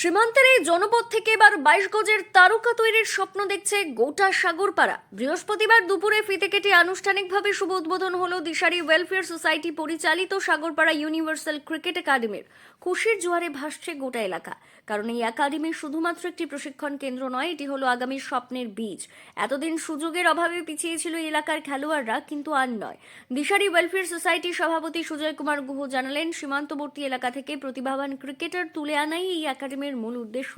সীমান্তের এই জনপদ থেকে এবার বাইশ গজের তারকা তৈরির স্বপ্ন দেখছে গোটা সাগরপাড়া। বৃহস্পতিবার দুপুরে ফিতে কেটে আনুষ্ঠানিকভাবে শুভ উদ্বোধন হলো দিশারি ওয়েলফেয়ার সোসাইটি পরিচালিত সাগরপাড়া ইউনিভার্সাল ক্রিকেট একাডেমির। খুশির জোয়ারে ভাসছে গোটা এলাকা। কারণ এই একাডেমি শুধুমাত্র একটি প্রশিক্ষণ কেন্দ্র নয়, এটি হলো আগামী স্বপ্নের বীজ। এতদিন সুযোগের অভাবে পিছিয়ে ছিল এলাকার খেলোয়াড়রা, কিন্তু আর নয়। দিশারি ওয়েলফেয়ার সোসাইটির সভাপতি সুজয় কুমার গুহ জানালেন, সীমান্তবর্তী এলাকা থেকে প্রতিভাবান ক্রিকেটার তুলে আনাই এই একাডেমির মূল উদ্দেশ্য।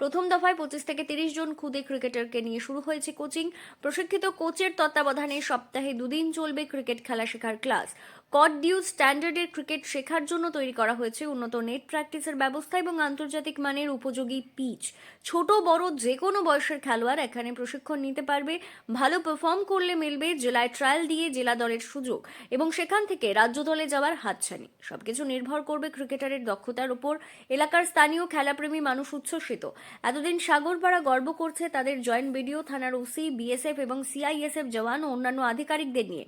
প্রথম দফায় পঁচিশ থেকে তিরিশ জন খুদে ক্রিকেটারকে নিয়ে শুরু হয়েছে কোচিং। প্রশিক্ষিত কোচের তত্ত্বাবধানে সপ্তাহে দুদিন চলবে ক্রিকেট খেলা শেখার ক্লাস। কট ডিউ স্ট্যান্ডার্ডের ক্রিকেট শেখার জন্য তৈরি করা হয়েছে উন্নত নেট প্র্যাকটিসের ব্যবস্থা এবং আন্তর্জাতিক মানের উপযোগী পিচ। ছোট, বড় যে কোনো বয়সের খেলোয়াড় এখানে প্রশিক্ষণ নিতে পারবে। ভালো পারফর্ম করলে মিলবে জেলায় ট্রায়াল দিয়ে জেলা দলের সুযোগ এবং সেখান থেকে রাজ্য দলে যাওয়ার হাতছানি। সবকিছু নির্ভর করবে ক্রিকেটারের দক্ষতার উপর। এলাকার স্থানীয় খেলাপ্রেমী মানুষ উচ্ছ্বসিত। এতদিন সাগরপাড়া গর্ব করছে তাদের জয়েন্ট বিডিও থানার ওসি, বিএসএফ এবং সিআইএসএফ জওয়ান ও অন্যান্য আধিকারিকদের নিয়ে।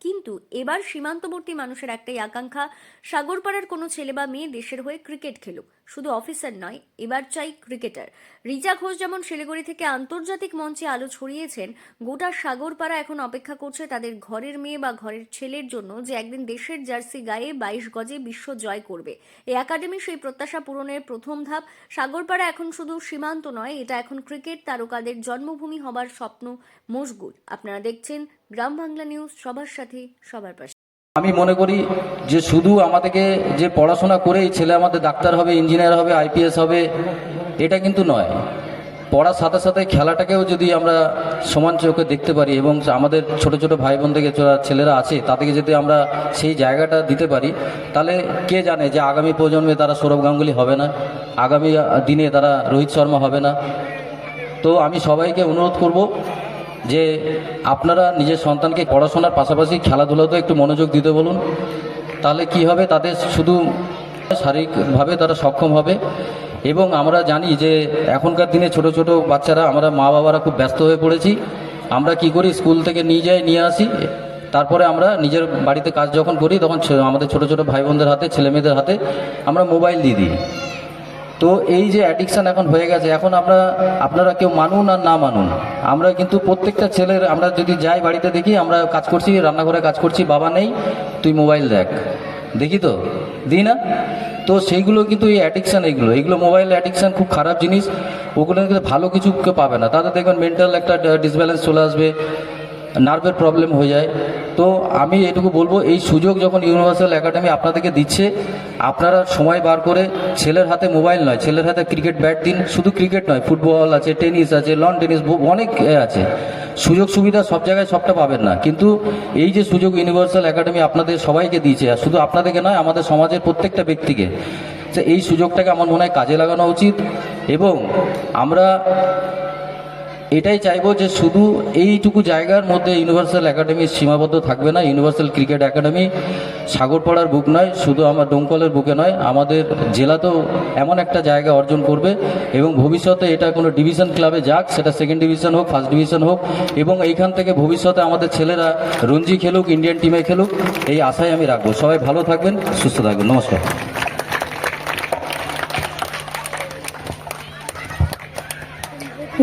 কিন্তু এবার সীমান্তবর্তী মানুষের একটাই আকাঙ্ক্ষা, সাগরপাড়ার কোনো ছেলে বা মেয়ে দেশের হয়ে ক্রিকেট খেলুক। শুধু অফিসার নয়, এবার চাই ক্রিকেটার। রিজা ঘোষ যেমন শিলিগুড়ি থেকে আন্তর্জাতিক মঞ্চে আলো ছড়িয়েছেন, গোটা সাগরপাড়া এখন অপেক্ষা করছে তাদের ঘরের মেয়ে বা ঘরের ছেলের জন্য যে একদিন দেশের জার্সি গায়ে বাইশ গজে বিশ্ব জয় করবে। এই একাডেমি সেই প্রত্যাশা পূরণের প্রথম ধাপ। সাগরপাড়া এখন শুধু সীমান্ত নয়, এটা এখন ক্রিকেট তারকাদের জন্মভূমি হবার স্বপ্ন মশগুল। আপনারা দেখছেন গ্রাম বাংলা নিউজ, সবার সাথে, সবার পাশে। আমি মনে করি যে শুধু আমাদেরকে যে পড়াশোনা করেই ছেলে আমাদের ডাক্তার হবে, ইঞ্জিনিয়ার হবে, আইপিএস হবে, এটা কিন্তু নয়। পড়ার সাথে সাথে খেলাটাকেও যদি আমরা সমান চোখে দেখতে পারি এবং আমাদের ছোট ছোট ভাই বোন থেকে ছেলেরা আছে, তাদেরকে যদি আমরা সেই জায়গাটা দিতে পারি, তাহলে কে জানে যে আগামী প্রজন্মে তারা সৌরভ গাঙ্গুলি হবে না, আগামী দিনে তারা রোহিত শর্মা হবে না। তো আমি সবাইকে অনুরোধ করব যে আপনারা নিজের সন্তানকে পড়াশোনার পাশাপাশি খেলাধুলাতেও একটু মনোযোগ দিতে বলুন। তাহলে কি হবে? তাদের শুধু শারীরিকভাবে তারা সক্ষম হবে। এবং আমরা জানি যে এখনকার দিনে ছোট ছোট বাচ্চারা, আমরা মা বাবারা খুব ব্যস্ত হয়ে পড়েছি। আমরা কি করি? স্কুল থেকে নিয়ে যাই, নিয়ে আসি। তারপরে আমরা নিজের বাড়িতে কাজ যখন করি, তখন আমাদের ছোট ছোট ভাই বোনদের হাতে ছেলে মেয়েদের হাতে আমরা মোবাইল দিয়ে দিই। তো এই যে অ্যাডিকশান এখন হয়ে গেছে, এখন আমরা, আপনারা কেউ মানুন আর না মানুন। আমরা কিন্তু প্রত্যেকটা ছেলের, আমরা যদি যাই বাড়িতে দেখি, আমরা কাজ করছি, রান্নাঘরে কাজ করছি, বাবা নেই, তুই মোবাইল দেখ। দেখি তো? দিই না? তো সেইগুলো কিন্তু এই অ্যাডিকশান এইগুলো। এইগুলো মোবাইল অ্যাডিকশান খুব খারাপ জিনিস। ওগুলো কিন্তু ভালো কিছু কেউ পাবে না। তাদের দেখবেন মেন্টাল একটা ডিসব্যালেন্স চলে আসবে। নার্ভের প্রবলেম হয়ে যায়। তো আমি এটুকু বলব, এই সুযোগ যখন ইউনিভার্সাল একাডেমি আপনাদেরকে দিচ্ছে, আপনারা সময় বার করে, ছেলের হাতে মোবাইল নয়, ছেলের হাতে ক্রিকেট ব্যাট দিন, শুধু ক্রিকেট নয় ফুটবল আছে টেনিস আছে লন টেনিস অনেক আছে। সুযোগ সুবিধা সব জায়গায় সবটা পাবেন না। কিন্তু এই যে সুযোগ ইউনিভার্সাল একাডেমি আপনাদের সবাইকে দিয়েছে, আর শুধু আপনাদেরকে নয়, আমাদের সমাজের প্রত্যেকটা ব্যক্তিকে এই সুযোগটাকে আমার মনে হয় কাজে লাগানো উচিত। এবং আমরা এটাই চাইব যে শুধু এইটুকু জায়গার মধ্যে ইউনিভার্সাল একাডেমি সীমাবদ্ধ থাকবে না ইউনিভার্সাল ক্রিকেট একাডেমি সাগরপাড়ার বুক নয়, শুধু আমার ডোমকলের বুকে নয়, আমাদের জেলাতেও এমন একটা জায়গা অর্জন করবে এবং ভবিষ্যতে এটা কোনো ডিভিশন ক্লাবে যাক, সেটা সেকেন্ড ডিভিশন হোক ফার্স্ট ডিভিশন হোক, এবং এইখান থেকে ভবিষ্যতে আমাদের ছেলেরা রঞ্জি খেলুক ইন্ডিয়ান টিমে খেলুক, এই আশায় আমি রাখব। সবাই ভালো থাকবেন, সুস্থ থাকবেন। নমস্কার।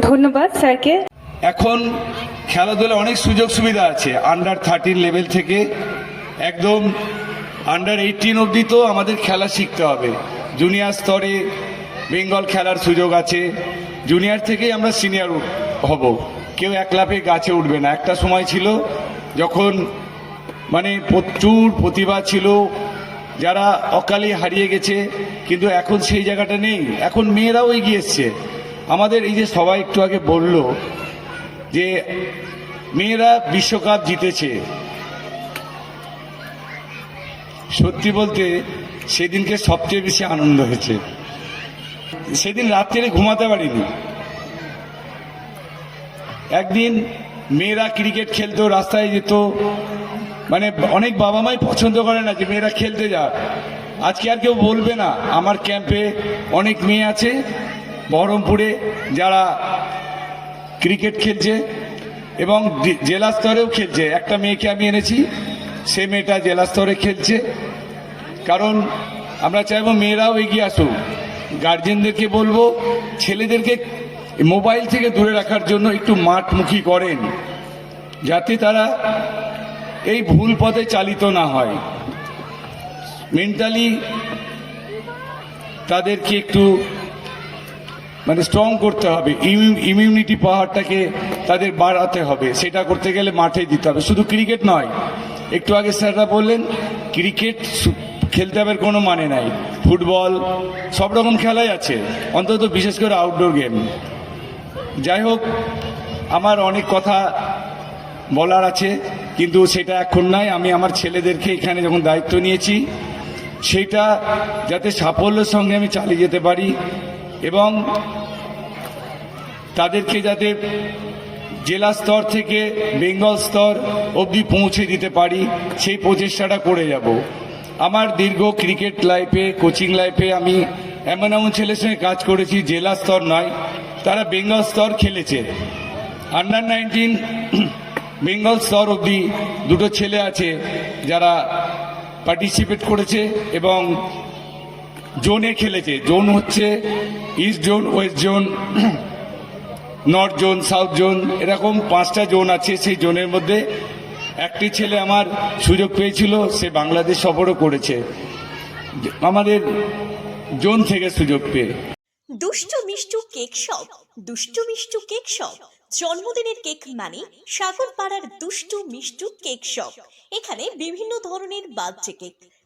ধন্যবাদ, স্যারকে। এখন খেলাধুলা অনেক সুযোগ সুবিধা আছে। আন্ডার থার্টিন লেভেল থেকে একদম আন্ডার এইটিন অবধি তো আমাদের খেলা শিখতে হবে। জুনিয়র স্তরে বেঙ্গল খেলার সুযোগ আছে। জুনিয়র থেকেই আমরা সিনিয়র হব। কেউ একলাপে গাছে উঠবে না। একটা সময় ছিল যখন মানে প্রচুর প্রতিভা ছিল, যারা অকালে হারিয়ে গেছে, কিন্তু এখন সেই জায়গাটা নেই। এখন মেয়েরাও এগিয়ে এসছে। আমাদের এই যে সবাই একটু আগে বলল যে মেয়েরা বিশ্বকাপ জিতেছে। সত্যি বলতে সেদিনকে সবচেয়ে বেশি আনন্দ হয়েছে। সেদিন রাত্রে ঘুমাতে পারিনি। একদিন মেয়েরা ক্রিকেট খেলতো, রাস্তায় যেত। মানে অনেক বাবা মাই পছন্দ করে না যে মেয়েরা খেলতে যাক। আজকে আর কেউ বলবে না, আমার ক্যাম্পে অনেক মেয়ে আছে। বহরমপুরে যারা ক্রিকেট খেলছে এবং জেলা স্তরেও খেলছে। একটা মেয়েকে আমি এনেছি, সে মেয়েটা জেলা স্তরে খেলছে। কারণ আমরা চাইব মেয়েরাও এগিয়ে আসুক। গার্জেনদেরকে বলব, ছেলেদেরকে মোবাইল থেকে দূরে রাখার জন্য একটু মাঠমুখী করেন, যাতে তারা এই ভুল পথে চালিত না হয়। মেন্টালি তাদেরকে একটু মানে স্ট্রং করতে হবে। ইমিউনিটি পাওয়ারটাকে তাদের বাড়াতে হবে। সেটা করতে গেলে মাঠে দিতে হবে। শুধু ক্রিকেট নয়, একটু আগে স্যাররা বললেন ক্রিকেট খেলতে হবে কোনো মানে নাই। ফুটবল সব রকম খেলাই আছে। অন্তত বিশেষ করে আউটডোর গেম যাই হোক, আমার অনেক কথা বলার আছে, কিন্তু সেটা এখন নাই আমি আমার ছেলেদেরকে এখানে যখন দায়িত্ব নিয়েছি, সেটা যাতে সাফল্যের সঙ্গে আমি চালিয়ে যেতে পারি এবং তাদেরকে যাতে জেলা স্তর থেকে বেঙ্গল স্তর অবধি পৌঁছে দিতে পারি, সেই প্রচেষ্টাটা করে যাব। আমার দীর্ঘ ক্রিকেট লাইফে, কোচিং লাইফে আমি এমন এমন ছেলের সঙ্গে কাজ করেছি, জেলা স্তর নয়, তারা বেঙ্গল স্তর খেলেছে। আন্ডার নাইনটিন বেঙ্গল স্তর অবধি দুটো ছেলে আছে যারা পার্টিসিপেট করেছে এবং জোনে খেলেছে। জোন হচ্ছে east zone, west zone, north zone, south zone, এরকম পাঁচটা জোন আছে সেই জোনের মধ্যে। একটি ছেলে আমার সুযোগ পেয়েছিল, সে বাংলাদেশ সফরও করেছে। আমাদের জোন থেকে সুযোগ পেয়ে। দুষ্টু Mishtu cake shop, Dushtu Mishtu cake shop. জন্মদিনের কেক মানে সাগর পাড়ার দুষ্টু মিষ্টু কেক শপ। এখানে বিভিন্ন ধরনের বার্থডে কেক।